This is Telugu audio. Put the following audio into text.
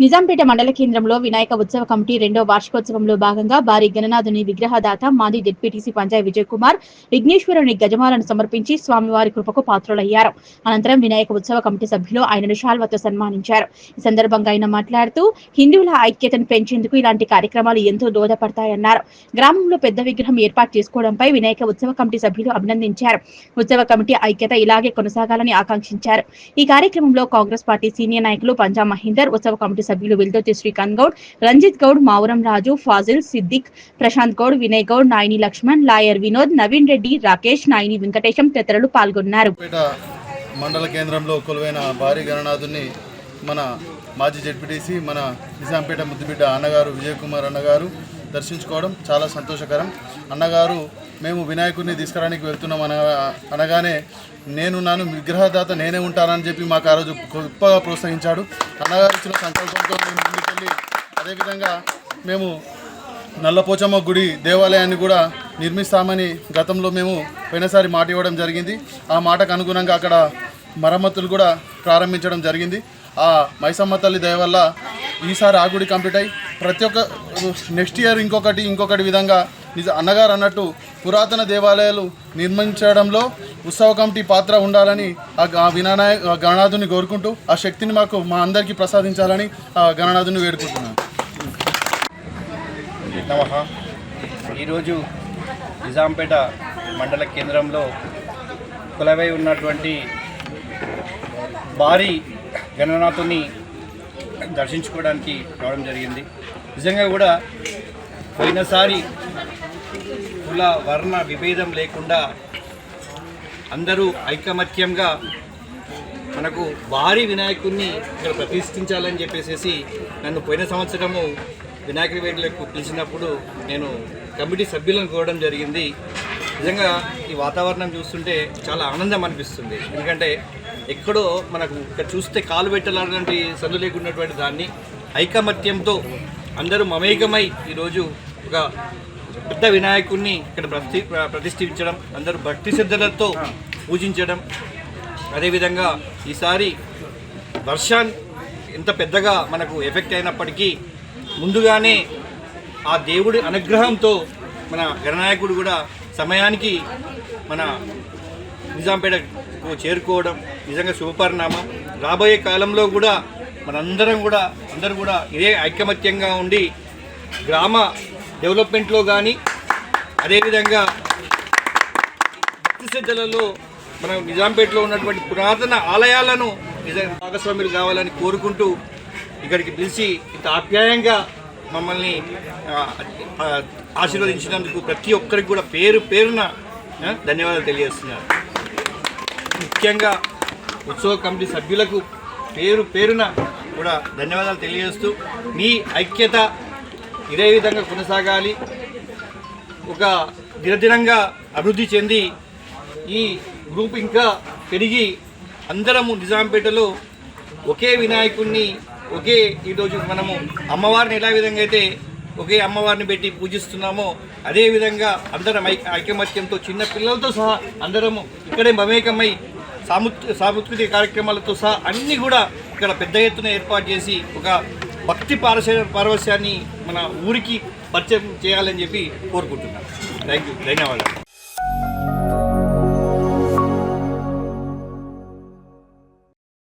నిజాంపేట మండల కేంద్రంలో వినాయక ఉత్సవ కమిటీ రెండో వార్షికోత్సవంలో భాగంగా భారీ గణనాథుని విగ్రహదాత మాది జెడ్పీటీసీ పంజాయ్ విజయ్ కుమార్ విఘ్నేశ్వరుని గజమాలను సమర్పించి స్వామివారి కృపకు పాత్రులయ్యారు. అనంతరం వినాయక ఉత్సవ కమిటీ సభ్యులు ఆయనను శాల్వతో సన్మానించారు. ఈ సందర్భంగా ఆయన మాట్లాడుతూ హిందువుల ఐక్యతను పెంచేందుకు ఇలాంటి కార్యక్రమాలు ఎంతో దోహదపడతాయన్నారు. గ్రామంలో పెద్ద విగ్రహం ఏర్పాటు చేసుకోవడంపై వినాయక ఉత్సవ కమిటీ సభ్యులు అభినందించారు. ఉత్సవ కమిటీ ఐక్యత ఇలాగే కొనసాగాలని ఆకాంక్షించారు. ఈ కార్యక్రమంలో కాంగ్రెస్ పార్టీ సీనియర్ నాయకులు పంజా మహేందర్ ఉత్సవ కమిటీ సభ్యులు విల్దోతి శ్రీకాంత్ గౌడ్ రంజిత్ గౌడ్ మావురం రాజు ఫాజిల్ సిద్దిక్ ప్రశాంత్ గౌడ్ వినయ్ గౌడ్ నాయని లక్ష్మణ్ లాయర్ వినోద్ నవీన్ రెడ్డి రాకేష్ నాయని వెంకటేశం తదితరులు పాల్గొన్నారు. మండల కేంద్రంలో కొలువైన భారీ గణనాథుని మన మాజీ జడ్పీటీసీ మన నిజాంపేట ముద్దుబిడ్డ అన్నగారు విజయ్ కుమార్ అన్నగారు దర్శించుకోవడం చాలా సంతోషకరం. అన్నగారు మేము వినాయకుడిని తీసుకురానికి వెళ్తున్నాం అనగా అనగానే నేను నాను విగ్రహదాత నేనే ఉంటానని చెప్పి మాకు ఆ రోజు గొప్పగా ప్రోత్సహించాడు. అన్నగారు ఇచ్చిన సంకల్పంతో మేము ముందుకెళ్ళి అదేవిధంగా మేము నల్లపోచమ్మ గుడి దేవాలయాన్ని కూడా నిర్మిస్తామని గతంలో మేము పోయినసారి మాట ఇవ్వడం జరిగింది. ఆ మాటకు అనుగుణంగా అక్కడ మరమ్మతులు కూడా ప్రారంభించడం జరిగింది. ఆ మైసమ్మ తల్లి దయ వల్ల ఈసారి ఆ గుడి కంప్లీట్ అయ్యి ప్రతి ఒక్క నెక్స్ట్ ఇయర్ ఇంకొకటి ఇంకొకటి విధంగా నిజ అన్నగారు అన్నట్టు పురాతన దేవాలయాలు నిర్మించడంలో ఉత్సవ కమిటీ పాత్ర ఉండాలని ఆ గ- వినానాయ గణనాథుని కోరుకుంటూ ఆ శక్తిని మాకు మా అందరికీ ప్రసాదించాలని ఆ గణనాథుని వేడుకుంటున్నాను. ఈరోజు నిజాంపేట మండల కేంద్రంలో కులవై ఉన్నటువంటి భారీ గణనాథుని దర్శించుకోవడానికి రావడం జరిగింది. నిజంగా కూడా పోయినసారి కుల వర్ణ విభేదం లేకుండా అందరూ ఐకమత్యంగా మనకు భారీ వినాయకుడిని ఇక్కడ ప్రతిష్ఠించాలని చెప్పేసి నన్ను పోయిన సంవత్సరము వినాయకుడి వేడులకు పిలిచినప్పుడు నేను కమిటీ సభ్యులను కోరడం జరిగింది. నిజంగా ఈ వాతావరణం చూస్తుంటే చాలా ఆనందం అనిపిస్తుంది. ఎందుకంటే ఎక్కడో మనకు ఇక్కడ చూస్తే కాలు పెట్టాలన్నటువంటి సందు లేకున్నటువంటి దాన్ని ఐకమత్యంతో అందరూ మమేకమై ఈరోజు ఒక పెద్ద వినాయకుడిని ఇక్కడ ప్రతి ప్రతిష్ఠించడం అందరూ భక్తి శ్రద్ధలతో పూజించడం. అదేవిధంగా ఈసారి వర్షాన్ ఎంత పెద్దగా మనకు ఎఫెక్ట్ అయినప్పటికీ ముందుగానే ఆ దేవుడి అనుగ్రహంతో మన గణనాయకుడు కూడా సమయానికి మన నిజాంపేటకు చేరుకోవడం నిజంగా శుభపరిణామం. రాబోయే కాలంలో కూడా మనందరం కూడా అందరూ కూడా ఇదే ఐకమత్యంగా ఉండి గ్రామ డెవలప్మెంట్లో కానీ అదేవిధంగా భక్తి మన నిజాంపేటలో ఉన్నటువంటి పురాతన ఆలయాలను నిజ భాగస్వాములు కావాలని కోరుకుంటూ ఇక్కడికి పిలిచి ఇంత ఆప్యాయంగా మమ్మల్ని ఆశీర్వదించినందుకు ప్రతి ఒక్కరికి కూడా పేరు పేరున ధన్యవాదాలు తెలియజేస్తున్నారు. ముఖ్యంగా ఉత్సవ కమిటీ సభ్యులకు పేరు పేరున కూడా ధన్యవాదాలు తెలియజేస్తూ మీ ఐక్యత ఇదే విధంగా కొనసాగాలి. ఒక దినదినంగా అభివృద్ధి చెంది ఈ గ్రూప్ ఇంకా పెరిగి అందరము నిజాంపేటలో ఒకే వినాయకుడిని ఒకే ఈరోజు మనము అమ్మవారిని ఎలా విధంగా అయితే ఒకే అమ్మవారిని పెట్టి పూజిస్తున్నామో అదేవిధంగా అందరం ఐ ఐకమత్యంతో చిన్న పిల్లలతో సహా అందరము ఇక్కడే మమేకమై సాము సాంస్కృతిక కార్యక్రమాలతో సహా అన్నీ కూడా ఇక్కడ పెద్ద ఎత్తున ఏర్పాటు చేసి ఒక భక్తి పారశ పారవశ్యాన్ని మన ఊరికి పరిచయం చేయాలని చెప్పి కోరుకుంటున్నాను. థ్యాంక్ యూ ధన్యవాదాలు.